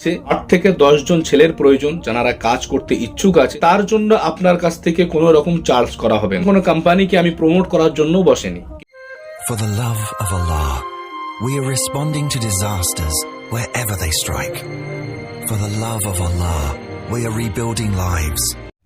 সে আট থেকে দশ জন ছেলের প্রয়োজন যারা কাজ করতে ইচ্ছুক আছে তার জন্য আপনার কাছ থেকে কোনো রকম চার্জ করা হবে। কোনো কোম্পানিকে আমি প্রমোট করার জন্য বসেনি For the love of Allah, we are responding to disasters wherever they strike. For the love of Allah, we are rebuilding lives.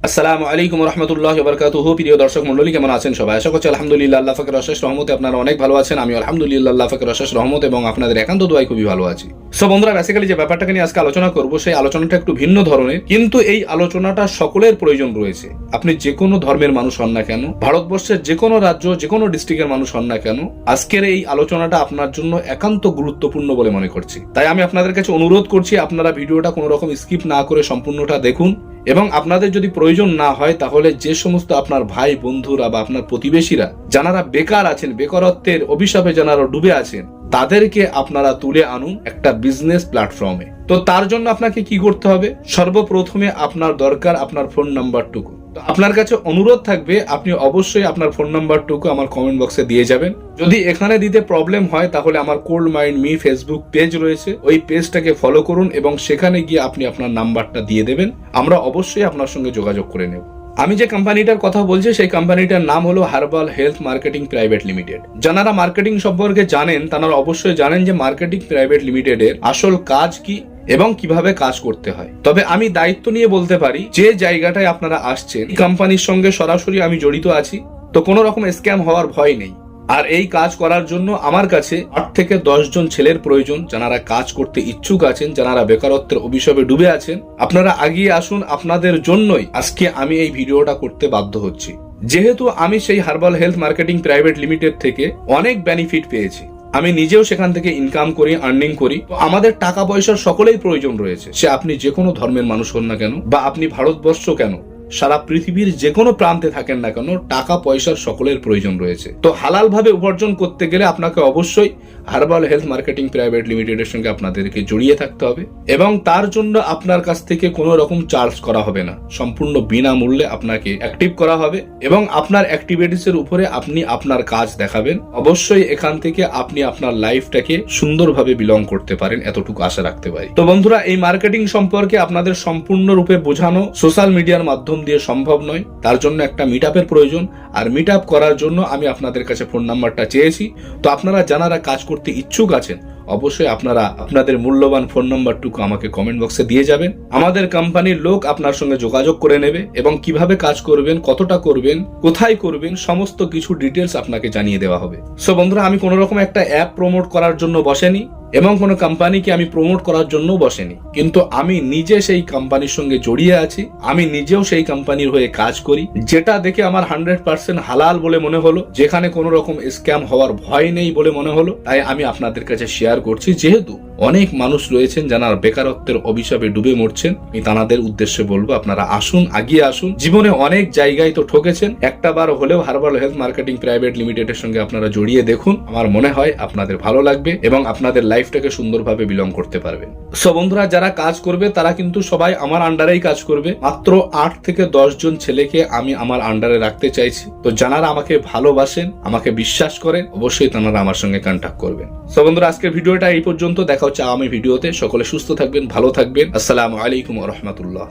আসসালামু আলাইকুম রহমতুল্লাহ বরকাতুহু প্রিয় দর্শক মন্ডলী কেমন আছেন সবাই আশা করছি আলহামদুলিল্লাহ আল্লাহ ফাকের অশেষ রহমতে আপনারা অনেক ভালো আছেন আমি আলহামদুলিল্লাহ আল্লাহ ফাকের অশেষ রহমত এবং আপনাদের একান্ত দোয়াই খুবই ভালো আছি সো বন্ধুরা বেসিক্যালি যে ব্যাপারটাকে নিয়ে আজকে আলোচনা করব, সেই আলোচনাটা একটু ভিন্ন ধরনের। কিন্তু এই আলোচনাটা সকলের প্রয়োজন রয়েছে। আপনি যে কোনো ধর্মের মানুষ হন না কেন, ভারতবর্ষের যে কোনো রাজ্য, যে কোনো ডিস্ট্রিক্টের মানুষ হন না কেন, আজকের এই আলোচনাটা আপনার জন্য একান্ত গুরুত্বপূর্ণ বলে মনে করছি। তাই আমি আপনাদের কাছে অনুরোধ করছি, আপনারা ভিডিওটা কোনো রকম স্কিপ না করে সম্পূর্ণটা দেখুন এবং আপনাদের যদি প্রয়োজন না হয়, তাহলে যে সমস্ত আপনার ভাই বন্ধুরা বা আপনার প্রতিবেশীরা যারা বেকার আছেন, বেকারত্বের অভিশাপে যারা ডুবে আছেন তাদেরকে আপনারা তুলে আনুন একটা বিজনেস প্ল্যাটফর্মে তো তার জন্য আপনাকে কি করতে হবে? সর্বপ্রথমে আপনার দরকার আপনার ফোন নাম্বারটুকু আপনার কাছে অনুরোধ থাকবে, আপনি অবশ্যই আপনার ফোন নাম্বারটুকু আমার কমেন্ট বক্সে দিয়ে যাবেন। যদি এখানে দিতে প্রবলেম হয়, তাহলে আমার cold mind me Facebook page রয়েছে। ওই পেজটাকে ফলো করুন এবং সেখানে গিয়ে আপনি আপনার নাম্বারটা দিয়ে দেবেন। আমরা অবশ্যই আপনার সঙ্গে যোগাযোগ করে নেব। আমি যে কোম্পানিটার কথা বলছি, সেই কোম্পানিটার নাম হলো herbal health marketing private limited যারা মার্কেটিং সম্পর্কে জানেন, তারা অবশ্যই জানেন যে মার্কেটিং প্রাইভেট লিমিটেডের আসল কাজ কি এবং কীভাবে কাজ করতে হয়। তবে আমি দায়িত্ব নিয়ে বলতে পারি, যে জায়গাটায় আপনারা আসছেন কোম্পানির সঙ্গে সরাসরি আমি জড়িত আছি, তো কোনো রকম স্ক্যাম হওয়ার ভয় নেই। আর এই কাজ করার জন্য আমার কাছে আট থেকে জন ছেলের প্রয়োজন, যারা কাজ করতে ইচ্ছুক আছেন, যারা বেকারত্বের অভিশাপে ডুবে আছেন। আপনারা আগিয়ে আসুন আপনাদের জন্যই আজকে আমি এই ভিডিওটা করতে বাধ্য হচ্ছি। যেহেতু আমি সেই herbal health marketing private limited থেকে অনেক বেনিফিট পেয়েছি। আমি নিজেও সেখান থেকে ইনকাম করি আর্নিং করি। আমাদের টাকা পয়সার সকলেই প্রয়োজন রয়েছে। সে আপনি যে কোনো ধর্মের মানুষ হন না কেন, বা আপনি ভারতবর্ষ কেন সারা পৃথিবীর যে কোনো প্রান্তে থাকেন না কেন, টাকা পয়সার সকলের প্রয়োজন রয়েছে। তো হালাল ভাবে উপার্জন করতে গেলে আপনাকে অবশ্যই হার্বাল হেলথ মার্কেটিং প্রাইভেট লিমিটেডের সঙ্গে আপনাদেরকে জড়িয়ে থাকতে হবে এবং তার জন্য আপনার কাছ থেকে কোনো রকম চার্জ করা হবে না। সম্পূর্ণ বিনামূল্যে আপনাকে অ্যাক্টিভ করা হবে এবং আপনার অ্যাক্টিভিটিস এর উপরে আপনি আপনার কাজ দেখাবেন। অবশ্যই এখান থেকে আপনি আপনার লাইফটাকে সুন্দরভাবে বিলং করতে পারেন এতটুকু আশা রাখতে পারি। তো বন্ধুরা, এই মার্কেটিং সম্পর্কে আপনাদের সম্পূর্ণরূপে বোঝানো, সোশ্যাল মিডিয়ার মাধ্যম দিয়ে সম্ভব নয়। তার জন্য একটা মিট প্রয়োজন। আর মিট আপ করার জন্য আমি আপনাদের কাছে ফোন নাম্বারটা চেয়েছি। তো আপনারা যারা কাজ করতে ইচ্ছুক আছেন, অবশ্যই আপনারা আপনাদের মূল্যবান ফোন নাম্বারটুকু আমাকে কমেন্ট বক্সে দিয়ে যাবেন। আমাদের কোম্পানির লোক আপনার সঙ্গে যোগাযোগ করে নেবে এবং কীভাবে কাজ করবেন, কতটা করবেন, কোথায় করবেন, সমস্ত কিছু ডিটেলস আপনাকে জানিয়ে দেওয়া হবে। সো বন্ধুরা, আমি কোনো রকম একটা অ্যাপ প্রমোট করার জন্য বসেনি এবং কোনো কোম্পানিকে আমি প্রমোট করার জন্য বসেনি। কিন্তু আমি নিজে সেই কোম্পানির সঙ্গে জড়িয়ে আছি, আমি নিজেও সেই কোম্পানির হয়ে কাজ করি। যেটা দেখে আমার হান্ড্রেড পার্সেন্ট হালাল বলে মনে হলো, যেখানে কোনো রকম স্ক্যাম হওয়ার ভয় নেই বলে মনে হলো, তাই আমি আপনাদের কাছে শেয়ার করছি। যেহেতু অনেক মানুষ রয়েছেন যারা বেকারত্বের অভিশাপে ডুবে মরছেন, আমি তাদের উদ্দেশ্যে বলব, আপনারা আসুন আগিয়ে আসুন। জীবনে অনেক জায়গায় তো ঠকেছেন, একটা বার হলেও হার্বাল হেলথ মার্কেটিং প্রাইভেট লিমিটেডের সঙ্গে আপনারা জড়িয়ে দেখুন। আমার মনে হয় আপনাদের ভালো লাগবে এবং আপনাদের লাইফটাকে সুন্দরভাবে বিলং করতে পারবেন সো বন্ধুরা, যারা কাজ করবে, তারা কিন্তু সবাই আমার আন্ডারেই কাজ করবে। মাত্র আট থেকে দশ জন ছেলেকে আমি আমার আন্ডারে রাখতে চাইছি। তো যারা আমাকে ভালোবাসেন, আমাকে বিশ্বাস করেন, অবশ্যই তারা আমার সঙ্গে কন্ট্যাক্ট করবেন। তো বন্ধুরা, আজকের ভিডিওটা এই পর্যন্ত। দেখা হচ্ছে আমি ভিডিওতে। সকলে সুস্থ থাকবেন, ভালো থাকবেন। আসসালামু আলাইকুম রহমতুল্লাহ।